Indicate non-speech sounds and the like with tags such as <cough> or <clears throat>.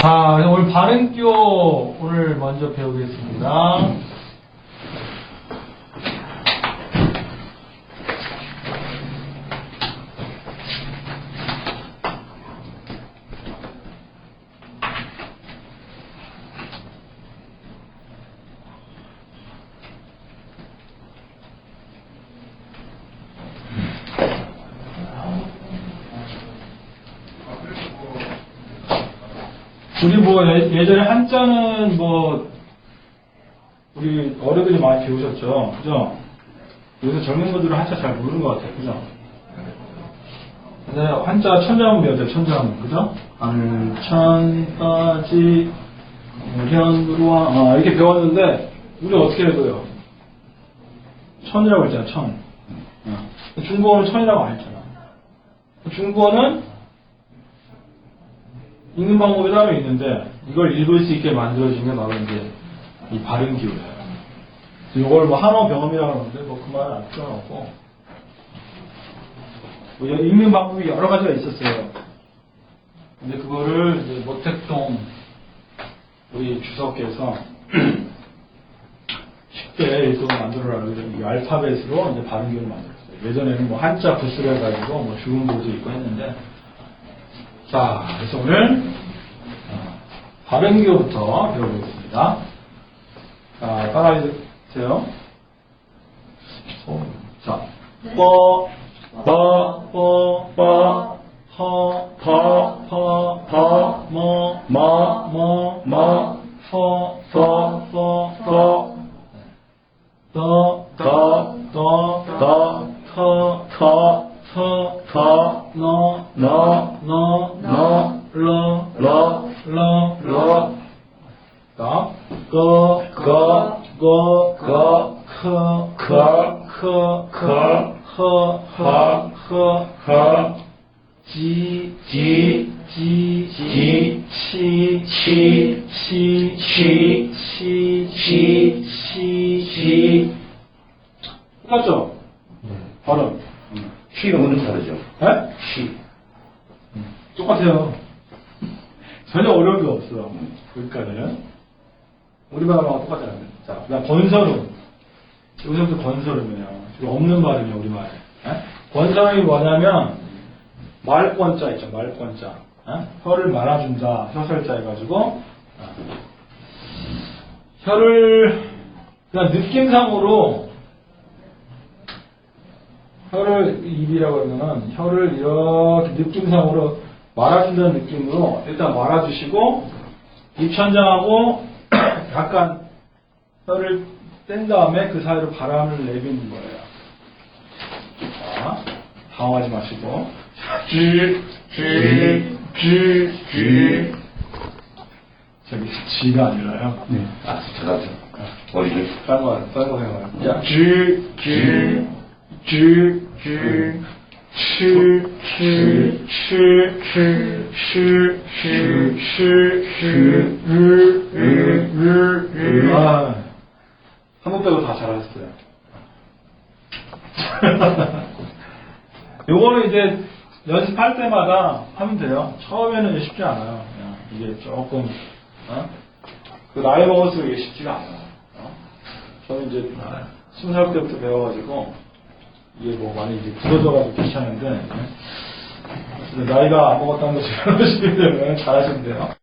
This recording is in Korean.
자, 오늘 발음기호 오늘 먼저 배우겠습니다. 우리 뭐 예- 예전에 한자는 뭐 우리 어른들이 많이 배우셨죠, 그죠? 요새 젊은 분들은 한자 잘 모르는 것 같아요, 그죠? 근데 한자 천자문 배웠죠, 천자문, 그죠? 알천까지 현으로와 아, 이렇게 배웠는데 우리 어떻게 해도요? 천이라고 했잖아, 천. 어. 중국어는 천이라고 안 했잖아. 중국어는 읽는 방법이 따로 있는데 이걸 읽을 수 있게 만들어진 게 바로 이제 이 발음 기호예요. 이걸 뭐 한어 병음이라고 하는데 뭐그 말은 안 써놓고 뭐 읽는 방법이 여러 가지가 있었어요. 근데 그거를 이제 모택동 우리 주석께서 <clears throat> 쉽게 읽도록 만들어라 그래서 이 알파벳으로 이제 발음 기호를 만들었어요. 예전에는 뭐 한자 부스를 해가지고 뭐 죽은 도도 있고 했는데 자, 그래서 오늘 어, 발음기호부터 배워보겠습니다. 자, 따라해주세요. 자, 뻐, 뻐, 뻐, 뻐, 허, 퍼, 퍼, 퍼, 뭐, 뭐, 뭐, 뭐, 퍼, 퍼, 퍼, 퍼, 더, 더, 더, 더, 터, 터, 터, 터, 너, 너, 너, 너, 러, 러, 러, 러. 자, 거, 거, 거, 거, 커, 커, 커, 커, 허, 허, 허, 허. 지, 지, 지, 지, 치, 치, 치, 치, 치, 치, 치, 치. 똑같죠? 발음. 쉬가 먼저 다르죠. 에? 쉬. 똑같아요. 전혀 어려운 게 없어. 여기까지는. 우리 말하고 똑같잖아요. 자, 그다음 건설음. 여기서부터 건설음이에요. 지금 없는 발음이에요, 우리 말에. 에? 건설음이 뭐냐면, 말권자 있죠, 말권자. 에? 혀를 말아준다, 혀설자 해가지고, 어. 혀를, 그냥 느낌상으로, 혀를 입이라고 하면은 혀를 이렇게 느낌상으로 말아준다는 느낌으로 일단 말아주시고 입천장하고 <clears throat> 약간 혀를 뗀 다음에 그 사이로 바람을 내비는 거예요. 자, 당황하지 마시고 쥐, 쥐, 쥐, 쥐 저기 쥐가 아니라요. 네. 아, 잘하죠. 어디를? 딴 거, 딴거 생각해요. 자, 쥐, 쥐, 쥐, 쥐, 시, 시, 시, 시, 시, 시, 시, 르, 르, 르, 르. 아, 한국 배우 다 잘하셨어요. <laughs> 요거는 이제 연습할 때마다 하면 돼요. 처음에는 쉽지 않아요. 이게 조금, 어? 그 나이 먹을수록 이게 쉽지가 않아요. 어? 저는 이제 스무 살 때부터 배워가지고, 이게 뭐 많이 이제 굳어져가지고 귀찮은데 네? 나이가 안 먹었다는 것이 별로시기 때문에 잘하시면 돼요.